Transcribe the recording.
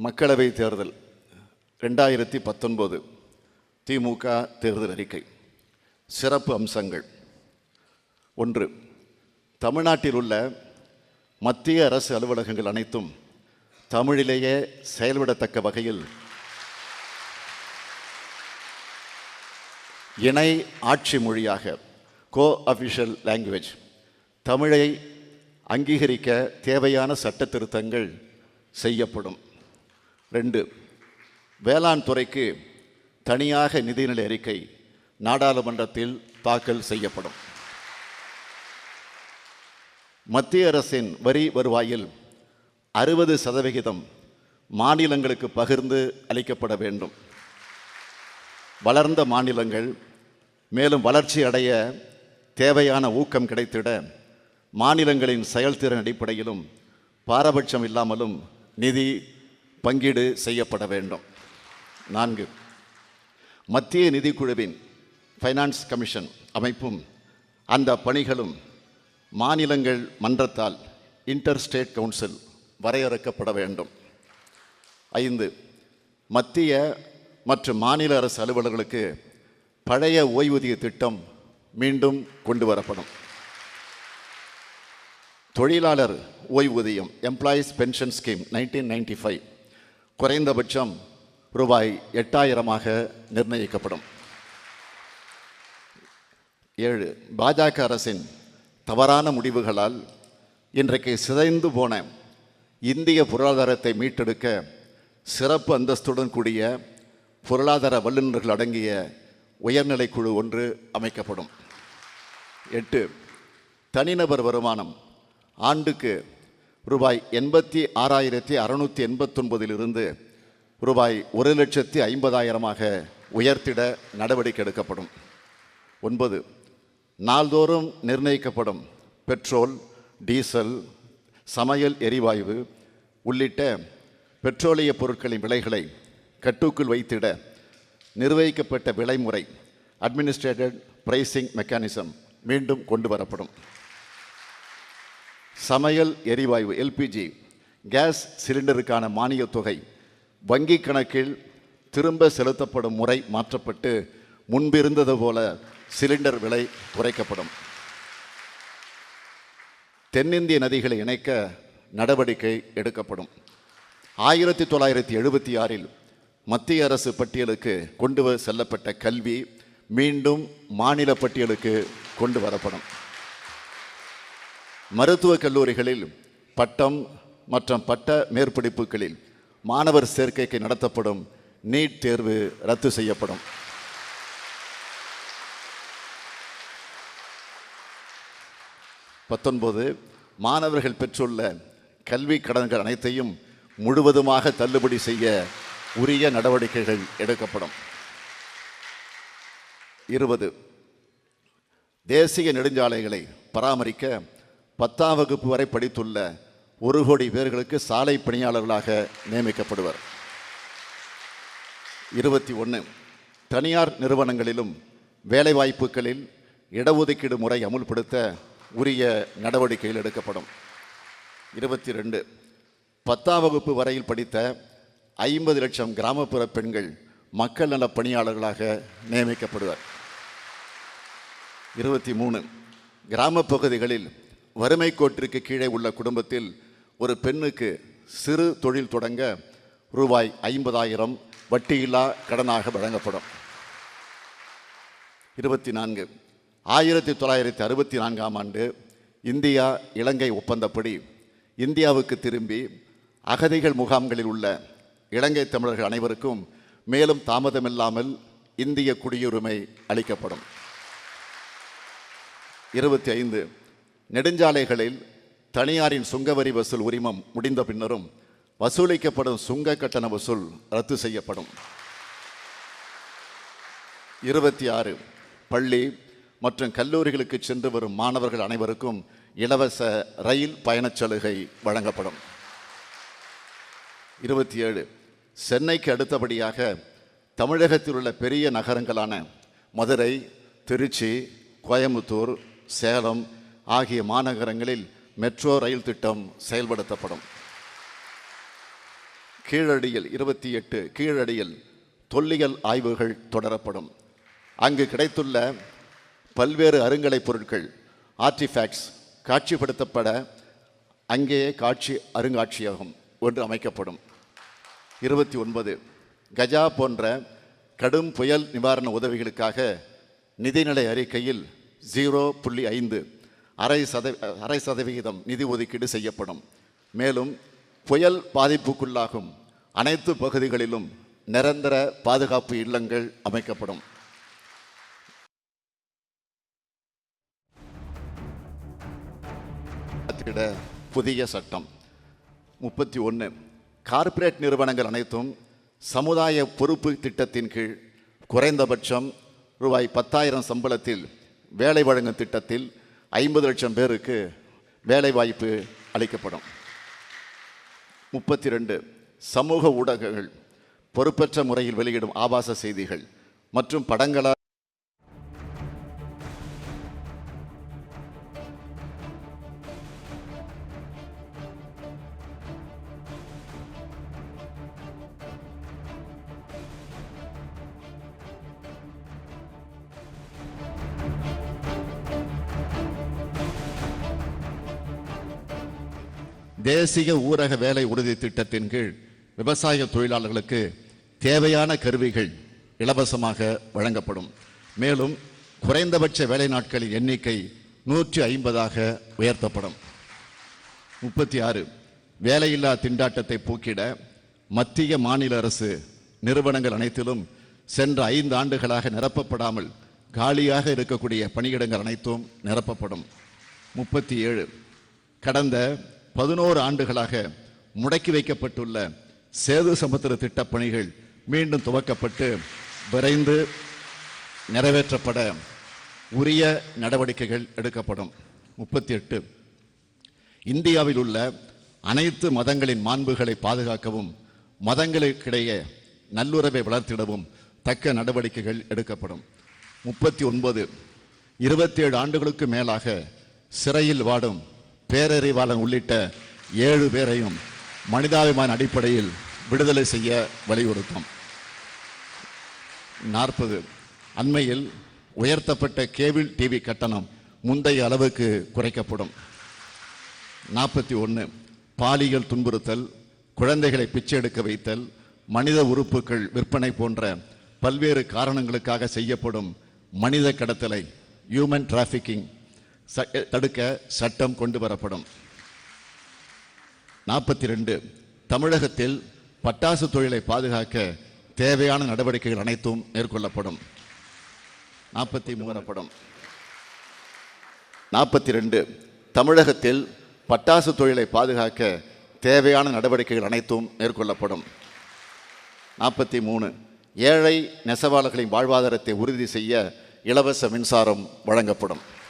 மக்களவை தேர்தல் ரெண்டாயிரத்தி பத்தொன்பது திமுக தேர்தல் அறிக்கை. சிறப்பு அம்சங்கள். ஒன்று தமிழ்நாட்டில் உள்ள மத்திய அரசு அலுவலகங்கள் அனைத்தும் தமிழிலேயே செயல்படத்தக்க வகையில் இணை ஆட்சி மொழியாக கோ அஃபிஷியல் லாங்குவேஜ் தமிழை அங்கீகரிக்க தேவையான சட்ட திருத்தங்கள் செய்யப்படும். ரெண்டு வேளாண் துறைக்கு தனியாக நிதிநிலை அறிக்கை நாடாளுமன்றத்தில் தாக்கல் செய்யப்படும். மத்திய அரசின் வரி வருவாயில் அறுபது சதவிகிதம் மாநிலங்களுக்கு பகிர்ந்து அளிக்கப்பட வேண்டும். வளர்ந்த மாநிலங்கள் மேலும் வளர்ச்சி அடைய தேவையான ஊக்கம் கிடைத்திட மாநிலங்களின் செயல்திறன் அடிப்படையிலும் பாரபட்சம் இல்லாமலும் நிதி பங்கீடு செய்யப்பட வேண்டும். நான்கு. மத்திய நிதிக்குழுவின் ஃபைனான்ஸ் கமிஷன் அமைப்பும் அந்த பணிகளும் மாநிலங்கள் மன்றத்தால் இன்டர் ஸ்டேட் கவுன்சில் வரையறுக்கப்பட வேண்டும். ஐந்து. மத்திய மற்றும் மாநில அரசு அலுவலர்களுக்கு பழைய ஓய்வூதிய திட்டம் மீண்டும் கொண்டு வரப்படும். தொழிலாளர் ஓய்வூதியம் employees pension scheme nineteen ninety five குறைந்தபட்சம் ரூபாய் எட்டாயிரமாக நிர்ணயிக்கப்படும். ஏழு பாஜக அரசின் தவறான முடிவுகளால் இன்றைக்கு சிதைந்து போன இந்திய பொருளாதாரத்தை மீட்டெடுக்க சிறப்பு அந்தஸ்துடன் கூடிய பொருளாதார வல்லுநர்கள் அடங்கிய உயர்நிலை குழு ஒன்று அமைக்கப்படும். எட்டு தனிநபர் வருமானம் ஆண்டுக்கு ரூபாய் எண்பத்தி ஆறாயிரத்தி அறுநூற்றி எண்பத்தொன்பதிலிருந்து ரூபாய் ஒரு லட்சத்தி ஐம்பதாயிரமாக உயர்த்திட நடவடிக்கை எடுக்கப்படும். ஒன்பது நாள்தோறும் நிர்ணயிக்கப்படும் பெட்ரோல் டீசல் சமையல் எரிவாயு உள்ளிட்ட பெட்ரோலிய பொருட்களின் விலைகளை கட்டுக்குள் வைத்திட நிர்வகிக்கப்பட்ட விலைமுறை அட்மினிஸ்ட்ரேட்டட் பிரைசிங் மெக்கானிசம் மீண்டும் கொண்டு வரப்படும். சமையல் எரிவாயு எல்பிஜி கேஸ் சிலிண்டருக்கான மானியத் தொகை வங்கி கணக்கில் திரும்ப செலுத்தப்படும் முறை மாற்றப்பட்டு முன்பிருந்தது போல சிலிண்டர் விலை குறைக்கப்படும். தென்னிந்திய நதிகளை இணைக்க நடவடிக்கை எடுக்கப்படும். ஆயிரத்தி தொள்ளாயிரத்தி எழுபத்தி ஆறில் மத்திய அரசு பட்டியலுக்கு கொண்டு செல்லப்பட்ட கல்வி மீண்டும் மாநில பட்டியலுக்கு கொண்டு வரப்படும். மருத்துவக் கல்லூரிகளில் பட்டம் மற்றும் பட்ட மேற்படிப்புகளில் மாணவர் சேர்க்கைக்கு நடத்தப்படும் நீட் தேர்வு ரத்து செய்யப்படும். பத்தொன்பது மாணவர்கள் பெற்றுள்ள கல்வி கடன்கள் அனைத்தையும் முழுவதுமாக தள்ளுபடி செய்ய உரிய நடவடிக்கைகள் எடுக்கப்படும். இருபது தேசிய நெடுஞ்சாலைகளை பராமரிக்க பத்தாம் வகுப்பு வரை படித்துள்ள ஒரு கோடி பேர்களுக்கு சாலை பணியாளர்களாக நியமிக்கப்படுவர். இருபத்தி ஒன்று தனியார் நிறுவனங்களிலும் வேலைவாய்ப்புகளில் இடஒதுக்கீடு முறை அமுல்படுத்த உரிய நடவடிக்கைகள் எடுக்கப்படும். இருபத்தி ரெண்டு. பத்தாம் வகுப்பு வரையில் படித்த ஐம்பது லட்சம் கிராமப்புற பெண்கள் மக்கள் நலப் பணியாளர்களாக நியமிக்கப்படுவர். இருபத்தி மூணு. கிராமப் பகுதிகளில் வறுமை கோட்டிற்கு கீழே உள்ள குடும்பத்தில் ஒரு பெண்ணுக்கு சிறு தொழில் தொடங்க ரூபாய் ஐம்பதாயிரம் வட்டியில்லா கடனாக வழங்கப்படும். இருபத்தி நான்கு ஆயிரத்தி தொள்ளாயிரத்தி அறுபத்தி நான்காம் ஆண்டு இந்தியா இலங்கை ஒப்பந்தப்படி இந்தியாவுக்கு திரும்பி அகதிகள் முகாம்களில் உள்ள இலங்கை தமிழர்கள் அனைவருக்கும் மேலும் தாமதமில்லாமல் இந்திய குடியுரிமை அளிக்கப்படும். இருபத்தி ஐந்து. நெடுஞ்சாலைகளில் தனியாரின் சுங்கவரி வசூல் உரிமம் முடிந்த பின்னரும் வசூலிக்கப்படும் சுங்க கட்டண வசூல் ரத்து செய்யப்படும். இருபத்தி ஆறு. பள்ளி மற்றும் கல்லூரிகளுக்கு சென்று வரும் மாணவர்கள் அனைவருக்கும் இலவச ரயில் பயணச் சலுகை வழங்கப்படும். இருபத்தி ஏழு. சென்னைக்கு அடுத்தபடியாக தமிழகத்தில் உள்ள பெரிய நகரங்களான மதுரை திருச்சி கோயம்புத்தூர் சேலம் ஆகிய மாநகரங்களில் மெட்ரோ ரயில் திட்டம் செயல்படுத்தப்படும். கீழடியில் இருபத்தி எட்டு கீழடியில் தொல்லியல் ஆய்வுகள் தொடரப்படும். அங்கு கிடைத்துள்ள பல்வேறு அருங்கலை பொருட்கள் ஆர்டிஃபேக்ட்ஸ் காட்சிப்படுத்தப்பட அங்கேயே காட்சி அருங்காட்சியகம் ஒன்று அமைக்கப்படும். இருபத்தி ஒன்பது கஜா போன்ற கடும் புயல் நிவாரண உதவிகளுக்காக நிதிநிலை அறிக்கையில் ஜீரோ புள்ளி ஐந்து அரை சத அரை சதவிகிதம் நிதி ஒதுக்கீடு செய்யப்படும். மேலும் புயல் பாதிப்புக்குள்ளாகும். அனைத்து பகுதிகளிலும் நிரந்தர பாதுகாப்பு இல்லங்கள் அமைக்கப்படும். புதிய சட்டம். முப்பத்தி ஒன்று கார்ப்பரேட் நிறுவனங்கள் அனைத்தும் சமுதாய பொறுப்பு திட்டத்தின் கீழ் குறைந்தபட்சம் ரூபாய் பத்தாயிரம் சம்பளத்தில் வேலை வழங்கும் திட்டத்தில் ஐம்பது லட்சம் பேருக்கு வேலை வாய்ப்பு அளிக்கப்படும். முப்பத்தி ரெண்டு சமூக ஊடகங்கள் பொறுப்பற்ற முறையில் வெளியிடும் ஆபாச செய்திகள் மற்றும் படங்களால் தேசிய ஊரக வேலை உறுதி திட்டத்தின் கீழ் விவசாய தொழிலாளர்களுக்கு தேவையான கருவிகள் இலவசமாக வழங்கப்படும். மேலும் குறைந்தபட்ச வேலை நாட்களின் எண்ணிக்கை நூற்றி ஐம்பதாக உயர்த்தப்படும். முப்பத்தி ஆறு. வேலையில்லா திண்டாட்டத்தை போக்கிட மத்திய மாநில அரசு நிறுவனங்கள் அனைத்திலும் சென்ற ஐந்து ஆண்டுகளாக நிரப்பப்படாமல் காலியாக இருக்கக்கூடிய பணியிடங்கள் அனைத்தும் நிரப்பப்படும். முப்பத்தி ஏழு. கடந்த பதினோரு ஆண்டுகளாக முடக்கி வைக்கப்பட்டுள்ள சேது சமுத்திர திட்டப் பணிகள் மீண்டும் துவக்கப்பட்டு விரைந்து நிறைவேற்றப்பட உரிய நடவடிக்கைகள் எடுக்கப்படும். முப்பத்தி எட்டு இந்தியாவில் உள்ள அனைத்து மதங்களின் மாண்புகளை பாதுகாக்கவும் மதங்களுக்கிடையே நல்லுறவை வளர்த்திடவும் தக்க நடவடிக்கைகள் எடுக்கப்படும். முப்பத்தி ஒன்பது. இருபத்தி ஏழு ஆண்டுகளுக்கு மேலாக சிறையில் வாடும் பேரறிவாளன் உள்ளிட்ட ஏழு பேரையும் மனிதாபிமான அடிப்படையில் விடுதலை செய்ய வலியுறுத்தும். நாற்பது. அண்மையில் உயர்த்தப்பட்ட கேபிள் டிவி கட்டணம் முந்தைய அளவுக்கு குறைக்கப்படும். நாற்பத்தி ஒன்று பாலியல் துன்புறுத்தல் குழந்தைகளை பிச்சை எடுக்க வைத்தல் மனித உறுப்புகள் விற்பனை போன்ற பல்வேறு காரணங்களுக்காக செய்யப்படும் மனித கடத்தலை ஹியூமன் டிராஃபிக்கிங் தடுக்க சட்டம் கொண்டு வரப்படும். நாற்பத்தி ரெண்டு தமிழகத்தில் பட்டாசு தொழிலை பாதுகாக்க தேவையான நடவடிக்கைகள் அனைத்தும் மேற்கொள்ளப்படும். நாற்பத்தி மூணப்படும் நாற்பத்தி ரெண்டு தமிழகத்தில் பட்டாசு தொழிலை பாதுகாக்க தேவையான நடவடிக்கைகள் அனைத்தும் மேற்கொள்ளப்படும். நாற்பத்தி மூணு ஏழை நெசவாளர்களின் வாழ்வாதாரத்தை உறுதி செய்ய இலவச மின்சாரம் வழங்கப்படும்.